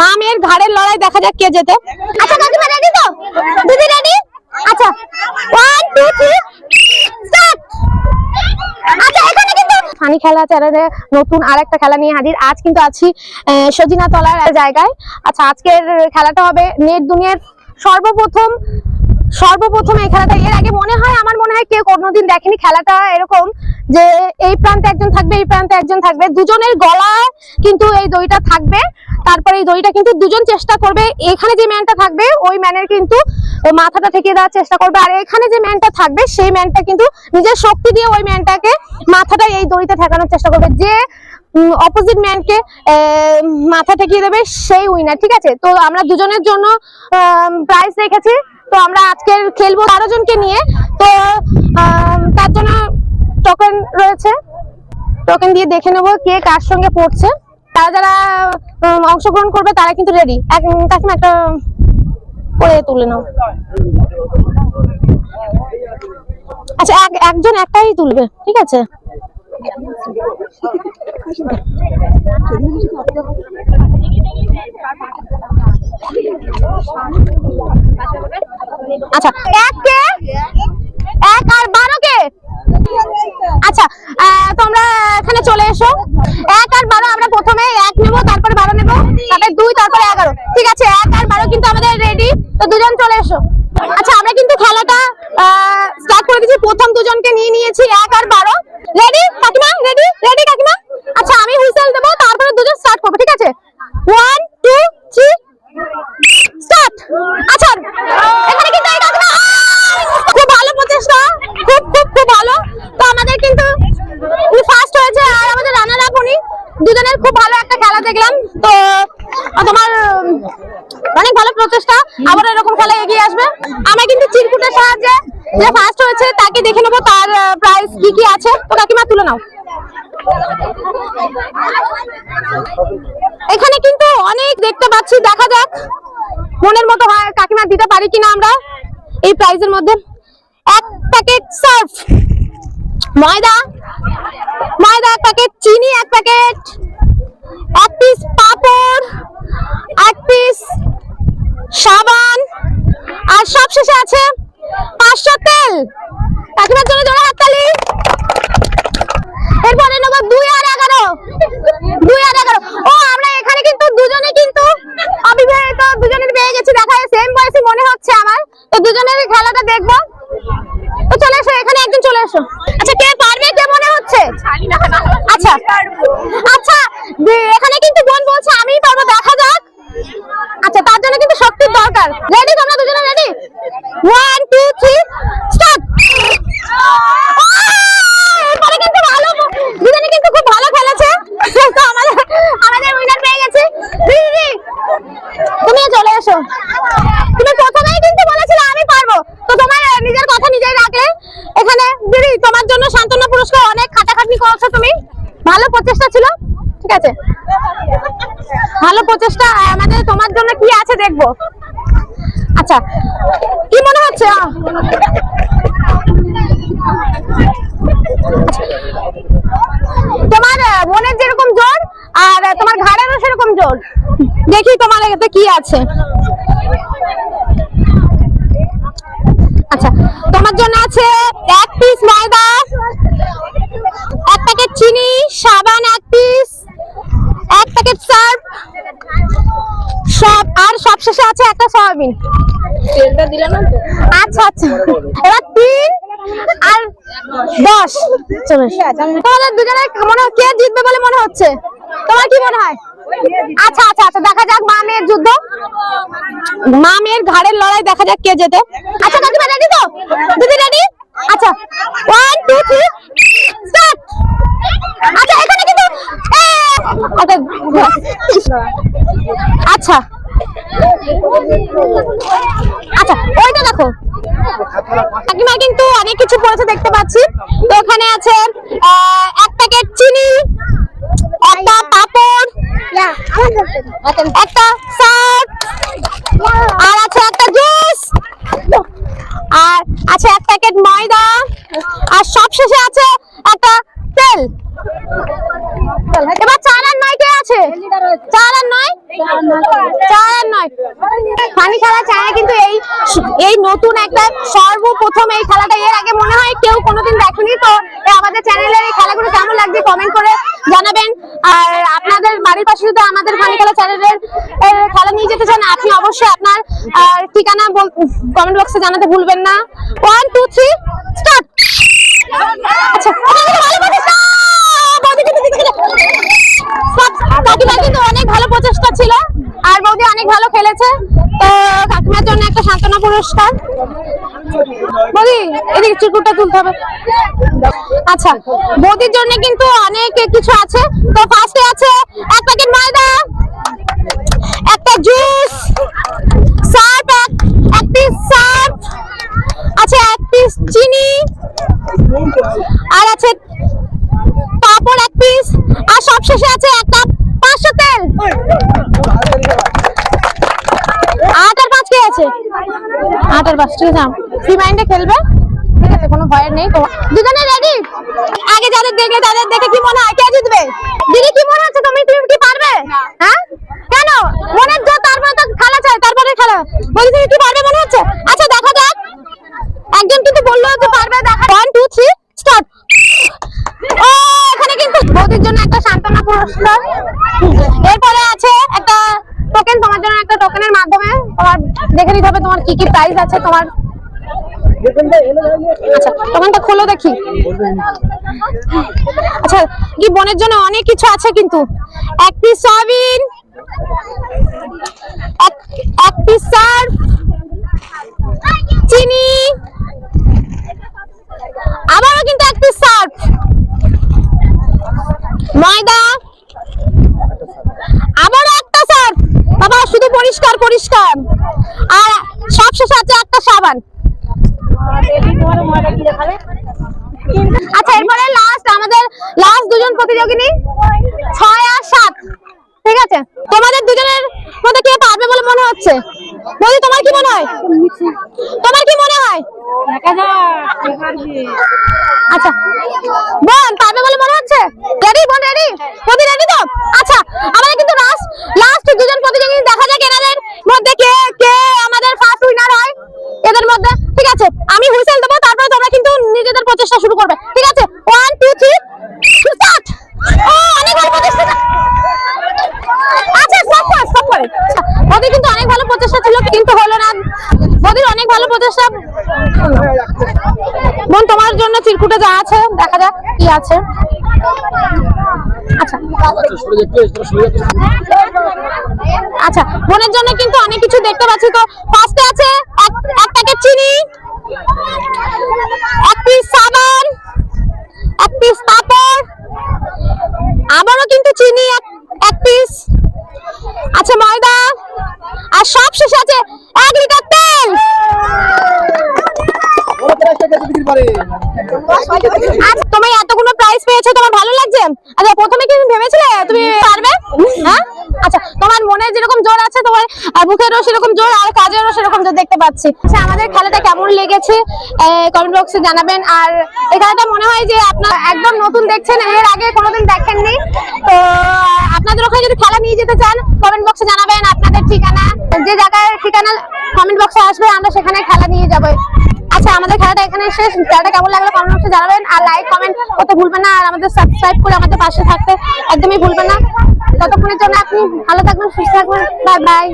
মা মেয়ের ঘাড়ের লড়াই দেখা যাক কে যেতে আচ্ছা কাকিমা রেডি তো? দিদি রেডি আচ্ছা ওয়ান টু থ্রি আচ্ছা এখানে কিন্তু ফানি খেলা চ্যানেলে নতুন আরেকটা খেলা নিয়ে হাজির। আজ কিন্তু আছি সজিনা তলার জায়গায়। আচ্ছা আজকের খেলাটা হবে নেট দুনিয়ার সর্বপ্রথম সর্বপ্রথম এই খেলাটা। এর আগে মনে হয়, আমার মনে হয় কেউ কোনোদিন দেখেনি খেলাটা এরকম, যে এই প্রান্তে একজন থাকবে, এই প্রান্তে একজন থাকবে। দুজনের গলায় কিন্তু এই দইটা থাকবে। তারপরে এই দড়িটা কিন্তু দুজন চেষ্টা করবে। এখানে যে ম্যানটা থাকবে, ওই ম্যানের কিন্তু মাথাটা ঠেকিয়ে দেওয়ার চেষ্টা করবে। আর এখানে যে ম্যানটা থাকবে, সেই ম্যানটা কিন্তু নিজের শক্তি দিয়ে ওই ম্যানটাকে মাথাটা এই দড়িতে ঠেকানোর চেষ্টা করবে। যে অপোজিট ম্যানকে মাথা ঠেকিয়ে দেবে, সেই উইনার ঠিক আছে? তো আমরা দুজনের জন্য প্রাইজ রেখেছি। তো আমরা আজকের খেলব বারো জনকে নিয়ে। তো তার জন্য টোকেন রয়েছে। টোকেন দিয়ে দেখে নেব কে কার সঙ্গে পড়ছে। তারা যারা অংশগ্রহণ করবে, তারা কিন্তু রেডি এক একটা করে তুলে নাও। আচ্ছা এক, একজন একটাই তুলবে, ঠিক আছে? আচ্ছা এক কে? এক আর বারো কে আচ্ছা আহ, তোমরা এখানে চলে এসো এক আর বারো আমরা প্রথমে এক নেব তারপরে বারো নেব তারপরে দুই তারপরে এগারো ঠিক আছে এক আর বারো কিন্তু আমাদের রেডি তো দুজন চলে এসো আচ্ছা আমরা কিন্তু খেলাটা স্টার্ট করে দিয়েছি প্রথম দুজনকে নিয়ে নিয়েছি এক আর বারো রেডি কাকিমা রেডি রেডি কাকিমা আচ্ছা আমি হুইসেল দেবো তারপরে দুজন স্টার্ট করব ঠিক আছে ওয়ান টু থ্রি স্টার্ট আচ্ছা এখানে কিন্তু এই কাকিমা আহ! খুব ভালো প্রচেষ্টা খুব খুব খুব ভালো তো আমাদের কিন্তু ফার্স্ট হয়েছে আর আমাদের রানার আপ উনি দুজনের খুব ভালো একটা খেলা দেখলাম। তো, তোমার অনেক ভালো প্রচেষ্টা। আবার এরকম খেলা এগিয়ে আসবে। আমরা কিন্তু চিরকুটের সাহায্যে যে ফার্স্ট হয়েছে, তাকে দেখে নেব তার প্রাইস কি কি আছে। তো কাকিমা, তুলে নাও। এখানে কিন্তু অনেক দেখতে পাচ্ছি, দেখা যাক। মনের মতো কাকিমা দিতে পারি কিনা আমরা এই প্রাইজের মধ্যে। এক প্যাকেট সার্ফ ময়দা। ময়দা এক প্যাকেট, চিনি এক প্যাকেট, এক পিস পাপড়, এক পিস সাবান, আর সব শেষে আছে পাঁচশো তেল। কাকিমার জন্য জোড়া হাততালি। এরপরে নেব দুই আর এগারো। দুই আর এগারো। ও, আমরা এখানে কিন্তু দুজনে কিন্তু অবিবাহিত, দুজনের পেয়ে গেছি, দেখা সেম বয়সী মনে হচ্ছে আমার। তো দুজনের খেলাটা দেখব। তো চলে এসো, এখানে একদিন চলে এসো। আচ্ছা কে পারবে কে মনে হচ্ছে আচ্ছা আচ্ছা যে- এখানে কিন্তু বোন বলছে আমিই পারব দেখা যাক আচ্ছা তার জন্য কিন্তু শক্তির দরকার রেডি তোমরা দুজনে ready one two three start এরপরে কিন্তু ভালো দুজনে কিন্তু খুব ভালো খেলেছে তো আমাদের আমাদের উইনার পেয়ে গেছে দিদি তুমিও চলে এসো তুমি প্রথমেই কিন্তু বলেছিলে আমি পারব তো তোমার নিজের কথা নিজেই রাখলে এখানে দিদি তোমার জন্য সান্ত্বনা পুরস্কার অনেক খাটাখাটনি করেছ তুমি। ভালো প্রচেষ্টা ছিল, ঠিক আছে? ভালো প্রচেষ্টা আমাদের তোমার জন্য কি আছে দেখব। আচ্ছা কি মনে হচ্ছে? তোমার মনের যেরকম জোর, আর তোমার ঘাড়েরও সেরকম জোর। দেখি তোমার এতে কি আছে। আচ্ছা তোমার জন্য আছে এক পিস ময়দা এক প্যাকেট চিনি সাবান এক পিস এক প্যাকেট সার্ফ সব আর সব শেষে আছে একটা তেলটা দিলে না আচ্ছা আচ্ছা। এবার তিন আর দশ। চলো। তোমাদের দুজনে মনে কে জিতবে বলে মনে হচ্ছে? তোমার কি মনে হয়? আচ্ছা আচ্ছা আচ্ছা দেখা যাক মা মেয়ের যুদ্ধ। মা মেয়ের ঘাড়ের লড়াই দেখা যাক কে জেতে। আচ্ছা কাকিমা রেডি তো? দিদি রেডি আচ্ছা ওয়ান টু থ্রি স্টার্ট আচ্ছা এখানে কিন্তু আচ্ছা, আচ্ছা ওইটা দেখো। কাকিমা কিন্তু অনেক কিছু পড়েছে দেখতে পাচ্ছি। তো এখানে আছে আহ, এক প্যাকেট চিনি একটা পাপড় একটা সার্ফ আর আছে একটা জুস আর আছে এক প্যাকেট ময়দা আর সব শেষে আছে একটা তেল এবার চার আর নয় কে আছে চার আর নয় চার আর নয় ফানি খেলা চায় কিন্তু এই নতুন একটা সর্বপ্রথম এই খেলাটা। এর আগে মনে হয় কেউ কোনোদিন দেখেনি, তো আমাদের চ্যানেলের এই খেলাগুলো কেমন লাগছে কমেন্ট করে জানাবেন। আর আপনাদের বাড়ির পাশে যদি আমাদের ফানি খেলা চ্যানেলের খেলা নিয়ে যেতে চান, আপনি অবশ্যই আপনার ঠিকানা কমেন্ট বক্সে জানাতে ভুলবেন না। ওয়ান টু থ্রি স্টার্ট আচ্ছা ভালো প্রচেষ্টা! বৌদি কিন্তু দিতে গেলে- কাকিমা কিন্তু অনেক ভালো প্রচেষ্টা ছিল আর বৌদি অনেক ভালো খেলেছে তো কাকিমার জন্য একটা সান্ত্বনা পুরস্কার বৌদি এদিকে চুকুরটা তুলতে হবে। আচ্ছা বৌদির জন্য কিন্তু অনেক কিছু আছে। তো ফার্স্টে আছে এক প্যাকেট ময়দা, একটা জুস সার্ফ এক পিস সার্ফ আছে এক পিস চিনি, আর আছে পাপড় এক পিস আর সবশেষে আছে আর বাস ফ্রি মাইন্ডে খেলবে? ঠিক আছে, কোনো ভয়ের নেই। দুজনে রেডি আগে যাদের দেখলে তাদের দেখে কি মনে হয়? কে জিতবে দিদি কি মনে হচ্ছে তুমি তুমি কি পারবে হ্যাঁ কেন মনের জোর তারপরে তো খেলা চাই তারপরে খেলা বলি তুমি কি পারবে মনে হচ্ছে আচ্ছা দেখা যাক একজন কিন্তু বলল যে পারবে দেখা ওয়ান টু থ্রি স্টার্ট ও এখানে কিন্তু বৌদির জন্য একটা সান্ত্বনা পুরস্কার এরপরে আছে একটা টোকেন তোমার জন্য একটা টোকেনের মাধ্যমে তোমার দেখে নিতে হবে তোমার কি কি প্রাইস আছে তোমার। আচ্ছা দোকানটা খোলো দেখি। আচ্ছা কি বনের জন্য অনেক কিছু আছে কিন্তু। এক পিস সয়াবিন এক এক পিস সার্ফ চিনি আবারও কিন্তু এক পিস সার্ফ ময়দা আবারও একটা সার্ফ বাবা শুধু পরিষ্কার পরিষ্কার আর সব শেষে আছে একটা সাবান আচ্ছা এরপরে লাস্ট আমাদের লাস্ট দুজন প্রতিযোগিনী ছয় আর সাত ঠিক আছে তোমাদের দুজনের মধ্যে কে পারবে বলে মনে হচ্ছে বলি তোমার কি মনে হয় তোমার কি মনে হয় আচ্ছা। বলে মনে হচ্ছে? প্রতি তো? আচ্ছা কিন্তু লাস্ট লাস্ট দুজন মধ্যে কে কে আমাদের ফার্স্ট উইনার হয়। এদের মধ্যে, ঠিক আছে, আমি হুইসেল তারপরে তোমরা কিন্তু নিজেদের প্রচেষ্টা শুরু করবে ঠিক আছে ওয়ান টু থ্রি স্টার্ট ও অনেক ভালো প্রচেষ্টা আচ্ছা স্টপ কর স্টপ করে ওদের কিন্তু অনেক ভালো প্রচেষ্টা ছিল কিন্তু হলো না ওদের অনেক ভালো প্রচেষ্টা বোন তোমার জন্য চিরকুটে যা আছে দেখা যাক কি আছে। আচ্ছা। আচ্ছা বোনের জন্য কিন্তু অনেক কিছু দেখতে পাচ্ছি তো। ফার্স্টে আছে এক প্যাকেট চিনি, এক পিস সাবান, এক পিস পাপড় আবারও কিন্তু চিনি এক এক পিস আছে ময়দা আর সব শেষে আছে এক লিটার তেল আচ্ছা তুমি এতগুলো প্রাইজ পেয়েছ তোমার ভালো লাগছে আচ্ছা প্রথমে কি তুমি ভেবেছিলে তুমি পারবে হ্যাঁ আচ্ছা তোমার মনে যেরকম জোর আছে তোমার মুখেরও সেরকম জোর, আর কাজেরও সেরকম জোর দেখতে পাচ্ছি। আচ্ছা আমাদের খেলাটা কেমন লেগেছে? কমেন্ট বক্সে জানাবেন। আর এই খেলাটা মনে হয় যে আপনার একদম নতুন দেখছেন, এর আগে কোনোদিন দেখেননি। তো, আপনাদের ওখানে যদি খেলা নিয়ে যেতে চান কমেন্ট বক্সে জানাবেন আপনাদের ঠিকানা। যে জায়গায় ঠিকানা কমেন্ট বক্সে আসবে, আমরা সেখানে খেলা নিয়ে যাব। আমাদের খেলাটা এখানে শেষ। খেলাটা কেমন লাগল কমেন্ট বক্সে জানাবেন। আর লাইক কমেন্ট করতে ভুলবেন না। আর আমাদের সাবস্ক্রাইব করে আমাদের পাশে থাকতে একদমই ভুলবেন না। ততক্ষণের জন্য আপনি ভালো থাকবেন, সুস্থ থাকবেন। Bye bye